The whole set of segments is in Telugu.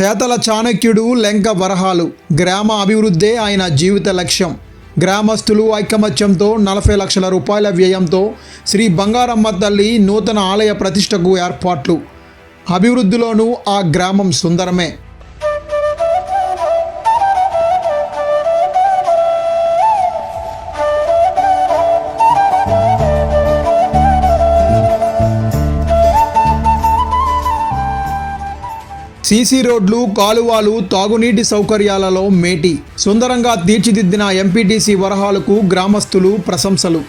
చేతల చాణక్యుడు లెంక వరహాలు. గ్రామ అభివృద్ధే ఆయన జీవిత లక్ష్యం. గ్రామస్తులు ఐకమత్యంతో నలభై లక్షల రూపాయల వ్యయంతో శ్రీ బంగారమ్మ తల్లి నూతన ఆలయ ప్రతిష్టకు ఏర్పాట్లు. అభివృద్ధిలోనూ ఆ గ్రామం సుందరమే. సీసీ రోడ్లు కాలువలు తాగునీటి సౌకర్యాలలో మేటి. సుందరంగా తీర్చిదిద్దిన ఎంపీటీసీ వరహాలకు గ్రామస్తులు ప్రశంసలు.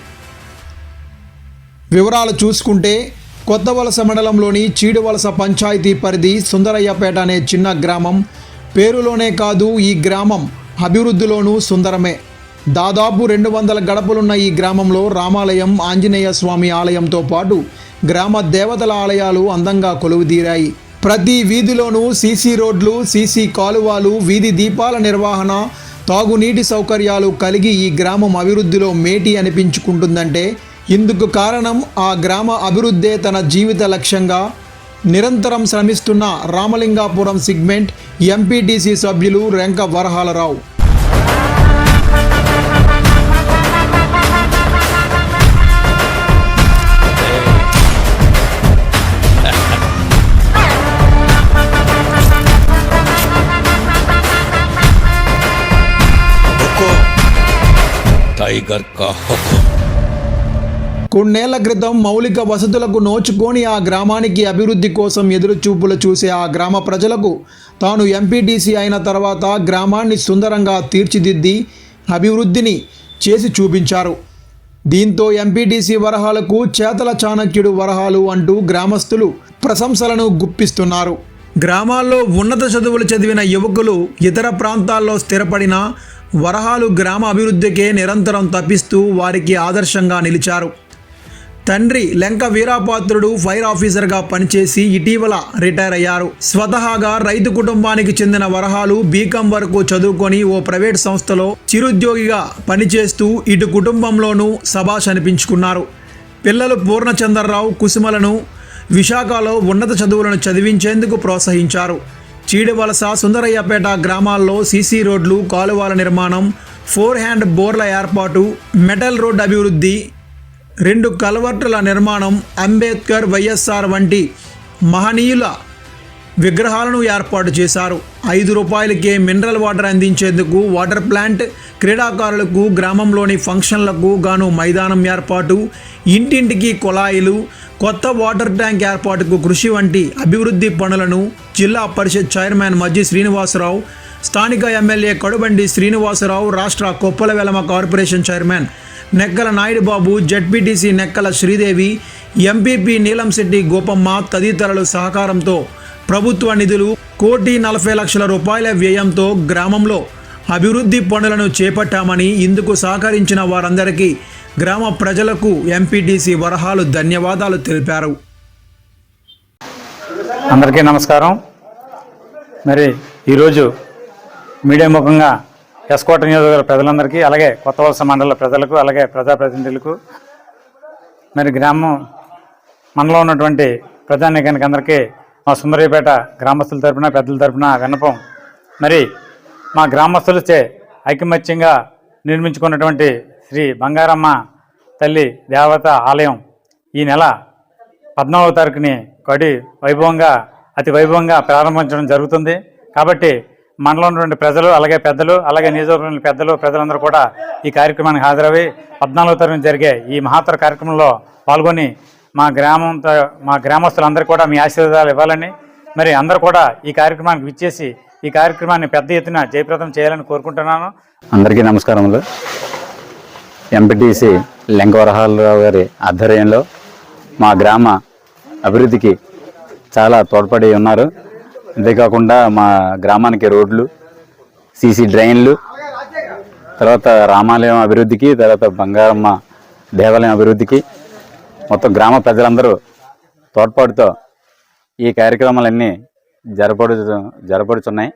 వివరాలు చూసుకుంటే కొత్త వలస మండలంలోని చీడువలస పంచాయతీ పరిధి సుందరయ్యపేట అనే చిన్న గ్రామం. పేరులోనే కాదు ఈ గ్రామం అభివృద్ధిలోనూ సుందరమే. దాదాపు రెండు వందల గడపలున్న ఈ గ్రామంలో రామాలయం ఆంజనేయ స్వామి ఆలయంతో పాటు గ్రామ దేవతల ఆలయాలు అందంగా కొలువుదీరాయి. ప్రతి వీధిలోనూ సీసీ రోడ్లు సీసీ కాలువలు వీధి దీపాల నిర్వహణ తాగునీటి సౌకర్యాలు కలిగి ఈ గ్రామం అభివృద్ధిలో మేటి అనిపించుకుంటుందంటే ఇందుకు కారణం ఆ గ్రామ అభివృద్ధే తన జీవిత లక్ష్యంగా నిరంతరం శ్రమిస్తున్న రామలింగాపురం సిగ్మెంట్ ఎంపీటీసీ సభ్యులు రెంక వరహాలరావు. టైగర్ కా హుకుం కొన్నేళ్ళ క్రితం మౌలిక వసతులకు నోచుకొని ఆ గ్రామానికి అభివృద్ధి కోసం ఎదురుచూపులు చూసే ఆ గ్రామ ప్రజలకు తాను ఎంపీటీసీ అయిన తర్వాత గ్రామాన్ని సుందరంగా తీర్చిదిద్ది అభివృద్ధిని చేసి చూపించారు. దీంతో ఎంపీటీసీ వరహాలకు చేతల చాణక్యుడు వరహాలు అంటూ గ్రామస్తులు ప్రశంసలను గుప్పిస్తున్నారు. గ్రామాల్లో ఉన్నత చదువులు చదివిన యువకులు ఇతర ప్రాంతాల్లో స్థిరపడిన వరహాలు గ్రామ అభివృద్ధికే నిరంతరం తప్పిస్తూ వారికి ఆదర్శంగా నిలిచారు. తండ్రి లెంక వీరాపాత్రుడు ఫైర్ ఆఫీసర్గా పనిచేసి ఇటీవల రిటైర్ అయ్యారు. స్వతహాగా రైతు కుటుంబానికి చెందిన వరహాలు బీకాం వరకు చదువుకొని ఓ ప్రైవేట్ సంస్థలో చిరుద్యోగిగా పనిచేస్తూ ఇటు కుటుంబంలోనూ సభాష్ అనిపించుకున్నారు పిల్లలు పూర్ణచంద్రరావు కుసుమలను విశాఖలో ఉన్నత చదువులను చదివించేందుకు ప్రోత్సహించారు. చీడవలస సుందరయ్యపేట గ్రామాల్లో సీసీ రోడ్లు కాలువల నిర్మాణం ఫోర్ హ్యాండ్ బోర్ల ఏర్పాటు మెటల్ రోడ్ అభివృద్ధి రెండు కలవర్టుల నిర్మాణం అంబేద్కర్ వైఎస్ఆర్ వంటి మహనీయుల విగ్రహాలను ఏర్పాటు చేశారు. ఐదు రూపాయలకే మినరల్ వాటర్ అందించేందుకు వాటర్ ప్లాంట్ క్రీడాకారులకు గ్రామంలోని ఫంక్షన్లకు గాను మైదానం ఏర్పాటు ఇంటింటికి కుళాయిలు కొత్త వాటర్ ట్యాంక్ ఏర్పాటుకు కృషి వంటి అభివృద్ధి పనులను జిల్లా పరిషత్ చైర్మన్ మజ్జి శ్రీనివాసరావు స్థానిక ఎమ్మెల్యే కడుబండి శ్రీనివాసరావు రాష్ట్ర Koppala Velama corporation chairman Nekkala Naidu Babu ZPTC Nekkala Sridevi MPP Neelamsetti Gopamma తదితరుల సహకారంతో ప్రభుత్వ నిధులు కోటి నలభై లక్షల రూపాయల వ్యయంతో గ్రామంలో అభివృద్ధి పనులను చేపట్టామని ఇందుకు సహకరించిన వారందరికీ గ్రామ ప్రజలకు ఎంపీటీసీ వరహాలు ధన్యవాదాలు తెలిపారు. అందరికీ నమస్కారం. మరి ఈరోజు మీడియా ముఖంగా ఎస్కోట నియోజకవర్గ ప్రజలందరికీ అలాగే కొత్త వలస మండల ప్రజలకు అలాగే ప్రజాప్రతినిధులకు మరి గ్రామం మనలో ఉన్నటువంటి ప్రజానీకానికి అందరికీ మా సుందరయ్యపేట గ్రామస్తుల తరఫున పెద్దల తరఫున విన్నపం. మరి మా గ్రామస్తులచే ఐకమత్యంగా నిర్మించుకున్నటువంటి శ్రీ బంగారమ్మ తల్లి దేవత ఆలయం ఈ నెల పద్నాలుగో తారీఖుని కడి వైభవంగా అతి వైభవంగా ప్రారంభించడం జరుగుతుంది. కాబట్టి మనలో ఉన్నటువంటి ప్రజలు అలాగే పెద్దలు అలాగే నియోజకవర్గంలోని పెద్దలు ప్రజలందరూ కూడా ఈ కార్యక్రమానికి హాజరవి. పద్నాలుగో తరగతి జరిగే ఈ మహత్తర కార్యక్రమంలో పాల్గొని మా గ్రామంతో మా గ్రామస్తులందరూ కూడా మీ ఆశీర్వాదాలు ఇవ్వాలని మరి అందరూ కూడా ఈ కార్యక్రమానికి విచ్చేసి ఈ కార్యక్రమాన్ని పెద్ద ఎత్తున జయప్రదం చేయాలని కోరుకుంటున్నాను. అందరికీ నమస్కారములు. ఎంపీటీసీ లెంకవరహాలరావు గారి ఆధ్వర్యంలో మా గ్రామ అభివృద్ధికి చాలా తోడ్పడి ఉన్నారు. అంతేకాకుండా మా గ్రామానికి రోడ్లు సీసీ డ్రైన్లు తర్వాత రామాలయం అభివృద్ధికి తర్వాత బంగారమ్మ దేవాలయం అభివృద్ధికి మొత్తం గ్రామ ప్రజలందరూ తోడ్పాటుతో ఈ కార్యక్రమాలన్నీ జరపడు జరపడుచున్నాయి.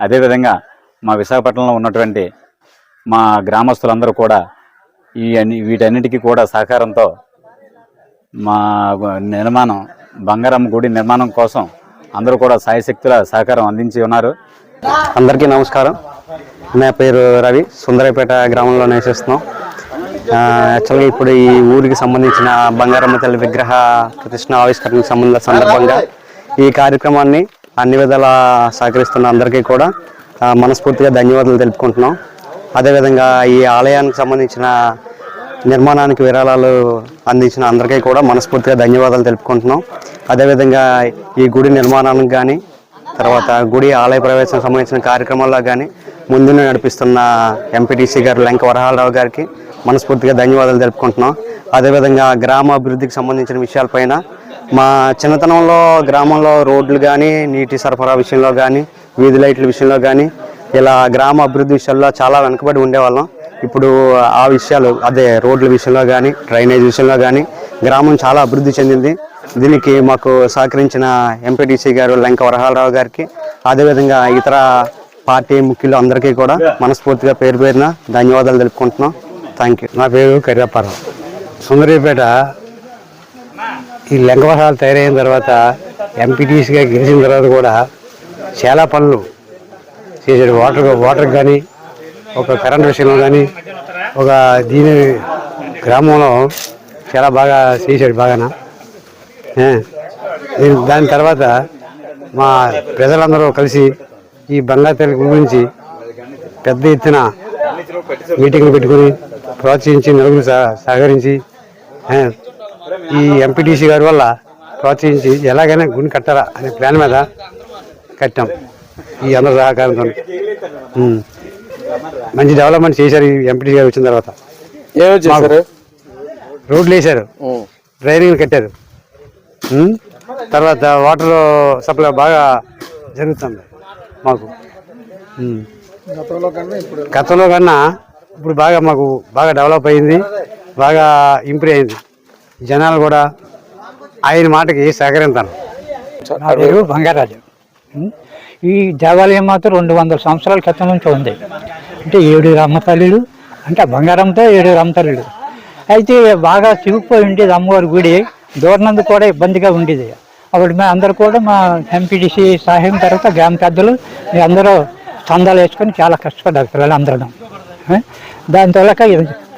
అదేవిధంగా మా విశాఖపట్నంలో ఉన్నటువంటి మా గ్రామస్తులందరూ కూడా ఈ అన్ని వీటన్నిటికీ కూడా సహకారంతో మా నిర్మాణం బంగారం గుడి నిర్మాణం కోసం అందరూ కూడా సాయశక్తుల సహకారం అందించి ఉన్నారు. అందరికీ నమస్కారం. నా పేరు రవి. సుందరపేట గ్రామంలో నివసిస్తున్నాం. యాక్చువల్గా ఇప్పుడు ఈ ఊరికి సంబంధించిన బంగారమ్మ తల్లి విగ్రహ ప్రతిష్ట ఆవిష్కరణ సంబంధ సందర్భంగా ఈ కార్యక్రమాన్ని అన్ని విధాల సహకరిస్తున్న అందరికీ కూడా మనస్ఫూర్తిగా ధన్యవాదాలు తెలుపుకుంటున్నాం. అదేవిధంగా ఈ ఆలయానికి సంబంధించిన నిర్మాణానికి విరాళాలు అందించిన అందరికీ కూడా మనస్ఫూర్తిగా ధన్యవాదాలు తెలుపుకుంటున్నాం. అదేవిధంగా ఈ గుడి నిర్మాణానికి కానీ తర్వాత గుడి ఆలయ ప్రవేశం సంబంధించిన కార్యక్రమాల్లో కానీ ముందునే నడిపిస్తున్న ఎంపీటీసీ గారు లంక వరహాలరావు గారికి మనస్ఫూర్తిగా ధన్యవాదాలు తెలుపుకుంటున్నాం. అదేవిధంగా గ్రామ అభివృద్ధికి సంబంధించిన విషయాలపైన మా చిన్నతనంలో గ్రామంలో రోడ్లు కానీ నీటి సరఫరా విషయంలో కానీ వీధి లైట్ల విషయంలో కానీ ఇలా గ్రామ అభివృద్ధి విషయాల్లో చాలా వెనుకబడి ఉండేవాళ్ళం. ఇప్పుడు ఆ విషయాలు అదే రోడ్ల విషయంలో కానీ డ్రైనేజ్ విషయంలో కానీ గ్రామం చాలా అభివృద్ధి చెందింది. దీనికి మాకు సహకరించిన ఎంపీటీసీ గారు లంక వరహాలరావు గారికి అదేవిధంగా ఇతర పార్టీ ముఖ్యులు అందరికీ కూడా మనస్ఫూర్తిగా పేరు పేరున ధన్యవాదాలు తెలుపుకుంటున్నాం. థ్యాంక్ యూ నా పేరు కర్యాపారం సుందరీపేట ఈ లెంకవహాలు తయారైన తర్వాత ఎంపీటీసీగా గెలిచిన తర్వాత కూడా చాలా పనులు చేశాడు. వాటర్ వాటర్ కానీ ఒక కరెంట్ విషయంలో కానీ ఒక దీని గ్రామంలో చాలా బాగా చేశాడు బాగాన. దాని తర్వాత మా ప్రజలందరూ కలిసి ఈ బంగారు తల్లి గురించి పెద్ద ఎత్తున మీటింగ్లు పెట్టుకుని ప్రోత్సహించి నలుగురు సహ- సహకరించి ఈ ఎంపీటీసీ గారి వల్ల ప్రోత్సహించి ఎలాగైనా గుడి కట్టాలా అనే ప్లాన్ మీద కట్టాం ఈ అందరి సహకారంతో. మంచి డెవలప్మెంట్ చేశారు ఈ గారు వచ్చిన తర్వాత. రోడ్లు వేశారు. డ్రైనేజీలు కట్టారు. తర్వాత వాటర్ సప్లై బాగా జరుగుతుంది మాకు. గతంలో కన్నా ఇప్పుడు బాగా మాకు బాగా డెవలప్ అయింది. బాగా ఇంప్రూవ్ అయింది. జనాలు కూడా ఆయన మాటకి సహకరించారు నా పేరు బంగారాజు? ఈ దేవాలయం మాత్రం రెండు వందల సంవత్సరాల క్రితం నుంచి ఉంది. అంటే ఏడు రమ్మతల్లులు అంటే బంగారంతో ఏడు రమ్మతల్లులు అయితే బాగా చివుకుపోయి ఉండేది అమ్మవారి గుడి దూరనందు కూడా ఇబ్బందిగా ఉండేది. అప్పుడు మేము అందరూ కూడా మా ఎంపీటీసీ సహాయం తర్వాత గ్రామ పెద్దలు అందరూ చందాలు వేసుకొని చాలా కష్టపడ్డారు పిల్లలు అందరూ. దాని తర్వాత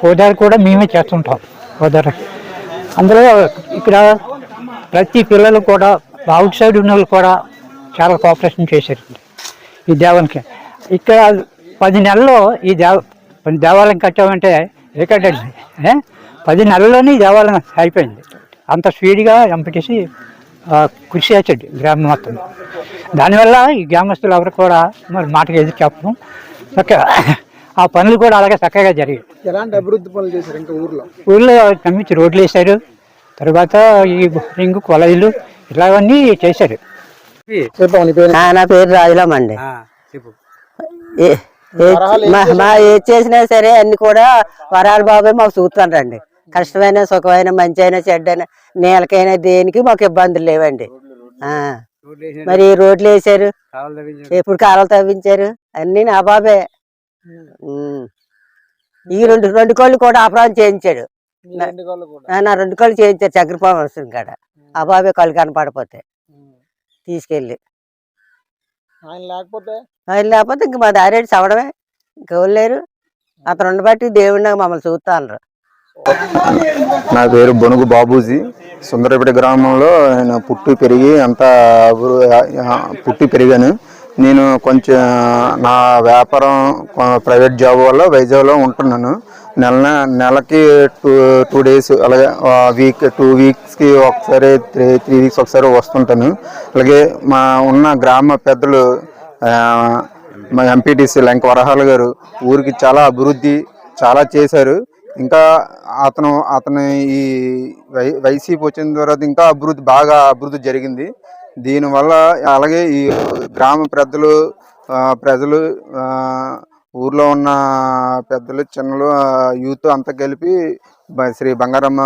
పూజారి కూడా మేమే చేస్తుంటాం. పూజారి. అందులో ఇక్కడ ప్రతి పిల్లలు కూడా అవుట్ సైడ్ ఉన్న వాళ్ళు కూడా చాలా కోఆపరేషన్ చేశారు ఈ దేవునికి. ఇక్కడ పది నెలల్లో ఈ దేవ దేవాలయం కట్టామంటే ఏకటండి ఏ? పది నెలల్లోనే ఈ దేవాలయం అయిపోయింది. అంత స్పీడ్గా ఎంపటీసీ కృషి చేసాడు గ్రామం మొత్తం. దానివల్ల ఈ గ్రామస్తులు ఎవరు కూడా మరి మాటకి ఎదురు చెప్పడం చక్కగా ఆ పనులు కూడా అలాగే చక్కగా జరిగాయి. ఎలాంటి అభివృద్ధి పనులు చేశారు ఇంకా ఊర్లో? ఊళ్ళో నమ్మించి రోడ్లు వేశారు. తర్వాత ఈ రింగు కొలైలు ఇలావన్నీ చేశారు. నా పేరు? రాజులాం అండి. ఏ- ఏ- మా ఏది చేసినా సరే అన్ని కూడా వరాల బాబాయ్ మాకు చూస్తాడండి కష్టమైన సుఖమైన మంచి అయినా చెడ్డైనా నేలకైనా దేనికి మాకు ఇబ్బందులు లేవండి. మరి రోడ్లు వేసారు ఎప్పుడు కాలువలు తవ్వించారు? అన్ని నా బాబే. ఈ రెండు రెండు కోళ్ళు కూడా ఆపరాలు చేయించాడు. నా రెండు కోళ్ళు చేయించారు చక్రపాము వస్తుంది కాడ. ఆ బాబే కళ్ళు కనపడిపోతే. తీసుకెళ్ళి. ఆయన లేకపోతే? ఆయన లేకపోతే ఇంక మా దారేటి చవడమే. ఇంకెవరు లేరు. అతను ఉండబట్టి దేవుడిని మమ్మల్ని చూస్తాను నా పేరు బొనుగు బాబూజీ. సుందరపేట గ్రామంలో ఆయన పుట్టి పెరిగి అంతా పుట్టి పెరిగాను. నేను కొంచెం నా వ్యాపారం ప్రైవేట్ జాబ్ వల్ల వైజాగ్లో ఉంటున్నాను. నెల నెలకి టూ టూ డేస్ అలాగే వీక్ టూ వీక్స్కి ఒకసారి త్రీ త్రీ వీక్స్ ఒకసారి వస్తుంటాను. అలాగే మా ఉన్న గ్రామ పెద్దలు మా ఎంపీటీసీ లంక వరహాల గారు ఊరికి చాలా అభివృద్ధి చాలా చేశారు. ఇంకా అతను అతను ఈ వై వైసీపీ వచ్చిన తర్వాత ఇంకా అభివృద్ధి బాగా అభివృద్ధి జరిగింది. దీనివల్ల అలాగే ఈ గ్రామ పెద్దలు ప్రజలు ఊర్లో ఉన్న పెద్దలు చిన్నలు యూత్ అంతా కలిపి శ్రీ బంగారమ్మ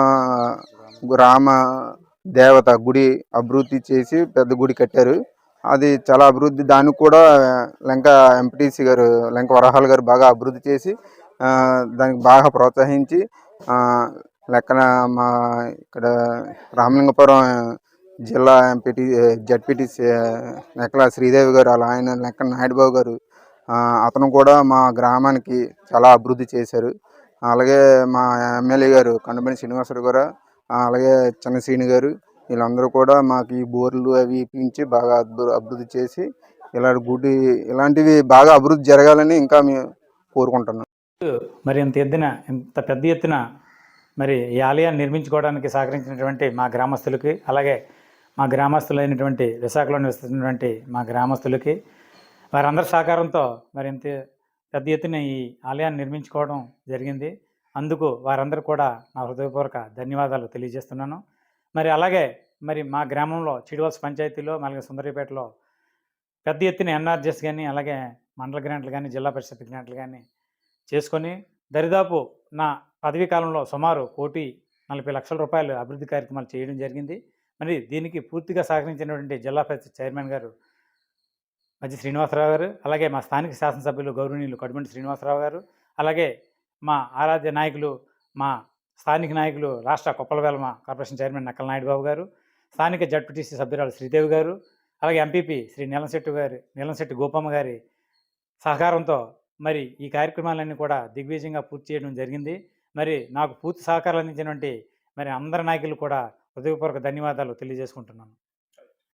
రామ దేవత గుడి అభివృద్ధి చేసి పెద్ద గుడి కట్టారు. అది చాలా అభివృద్ధి. దానికి కూడా లంక ఎంపీటీసీ గారు లంక వరహాల్ గారు బాగా అభివృద్ధి చేసి దానికి బాగా ప్రోత్సహించి లెక్కన మా ఇక్కడ రామలింగపురం జిల్లా ఎంపీటీ జడ్పీటీసీ లెక్కల శ్రీదేవి గారు అలా ఆయన నెక్క నాయుడుబాబు గారు అతను కూడా మా గ్రామానికి చాలా అభివృద్ధి చేశారు. అలాగే మా ఎమ్మెల్యే గారు కండపల్లి శ్రీనివాసరావు గారు అలాగే చిన్నశ్రీని గారు వీళ్ళందరూ కూడా మాకు ఈ బోర్లు అవి ఇప్పించి బాగా అభివృద్ధి చేసి ఇలాంటి గుడి ఇలాంటివి బాగా అభివృద్ధి జరగాలని ఇంకా మేము కోరుకుంటున్నాం. మరి ఇంత ఎత్తున ఇంత పెద్ద ఎత్తున మరి ఈ ఆలయాన్ని నిర్మించుకోవడానికి సహకరించినటువంటి మా గ్రామస్తులకి అలాగే మా గ్రామస్తులైనటువంటి విశాఖలో నివసిస్తున్నటువంటి మా గ్రామస్తులకి వారందరి సహకారంతో మరి ఇంత పెద్ద ఎత్తున ఈ ఆలయాన్ని నిర్మించుకోవడం జరిగింది. అందుకు వారందరూ కూడా నా హృదయపూర్వక ధన్యవాదాలు తెలియజేస్తున్నాను. మరి అలాగే మరి మా గ్రామంలో చిడివలస పంచాయతీలో అలాగే సుందరిపేటలో పెద్ద ఎత్తున ఎన్ఆర్జెస్ కానీ అలాగే మండల గ్రాంట్లు కానీ జిల్లా పరిషత్ గ్రాంట్లు కానీ చేసుకొని దరిదాపు నా పదవీ కాలంలో సుమారు కోటి నలభై లక్షల రూపాయలు అభివృద్ధి కార్యక్రమాలు చేయడం జరిగింది. మరి దీనికి పూర్తిగా సహకరించినటువంటి జిల్లా పరిషత్ చైర్మన్ గారు మధ్య శ్రీనివాసరావు గారు అలాగే మా స్థానిక శాసనసభ్యులు గౌరవనీయులు కడుమంటి శ్రీనివాసరావు గారు అలాగే మా ఆరాధ్య నాయకులు మా స్థానిక నాయకులు రాష్ట్ర కొప్పలవేలమ కార్పొరేషన్ చైర్మన్ నక్కల నాయుడు బాబు గారు స్థానిక జడ్పీటీసీ సభ్యురాలు శ్రీదేవి గారు అలాగే ఎంపీపీ శ్రీ నీలంశెట్టి గారి నీలంశెట్టి గోపమ్మ గారి సహకారంతో మరి ఈ కార్యక్రమాలన్నీ కూడా దిగ్విజయంగా పూర్తి చేయడం జరిగింది. మరి నాకు పూర్తి సహకారం అందించినటువంటి మరి అందరి నాయకులు కూడా హృదయపూర్వక ధన్యవాదాలు తెలియజేసుకుంటున్నాను.